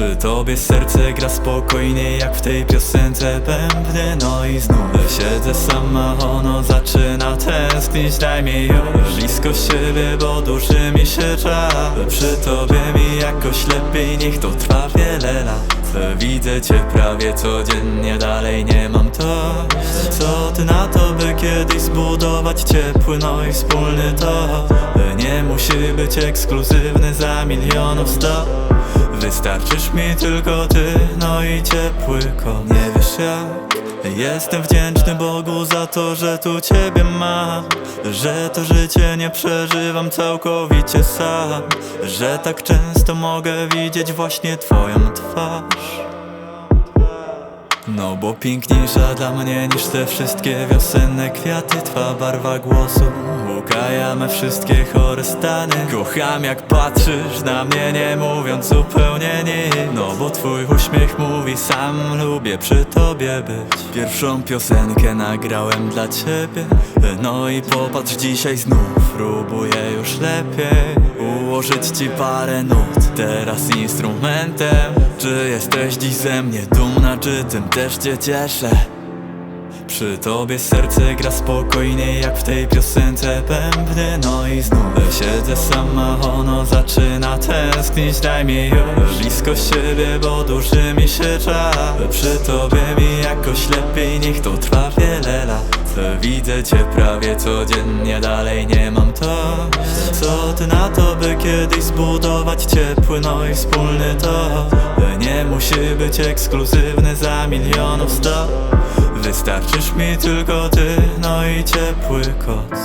Przy tobie serce gra spokojnie jak w tej piosence bębny? No i znów siedzę sama, ono zaczyna tęsknić. Daj mi już blisko siebie, bo duży mi się czas Przy tobie mi jakoś lepiej, niech to trwa wiele lat. Widzę cię prawie codziennie, dalej nie mam to Co ty na to, by kiedyś zbudować ciepły, no i wspólny to? Nie musi być ekskluzywny za milionów sto Wystarczysz mi tylko ty, no i ciepły kot. Nie wiesz jak? Jestem wdzięczny Bogu za to, że tu ciebie mam. Że to życie nie przeżywam całkowicie sam. Że tak często mogę widzieć właśnie twoją twarz no bo piękniejsza dla mnie niż te wszystkie wiosenne kwiaty Twa barwa głosu ukaja me wszystkie chore stany. Kocham jak patrzysz na mnie nie mówiąc zupełnie nic. No bo twój uśmiech mówi sam lubię przy tobie być. Pierwszą piosenkę nagrałem dla ciebie. No i popatrz dzisiaj znów próbuję już lepiej Ułożyć ci parę nut. Teraz instrumentem Czy jesteś dziś ze mnie dumna, czy tym też cię cieszę? Przy tobie serce gra spokojnie jak w tej piosence bębny. No i znów siedzę sama, ono zaczyna tęsknić. Daj mi już blisko siebie, bo duży mi się czas Przy tobie mi jakoś lepiej, niech to trwa wiele lat Widzę cię prawie codziennie, dalej nie mam to Co ty na to, by kiedyś zbudować ciepły, no i wspólny to Nie musi być ekskluzywny za milionów sto. Wystarczysz mi tylko ty, no i ciepły koc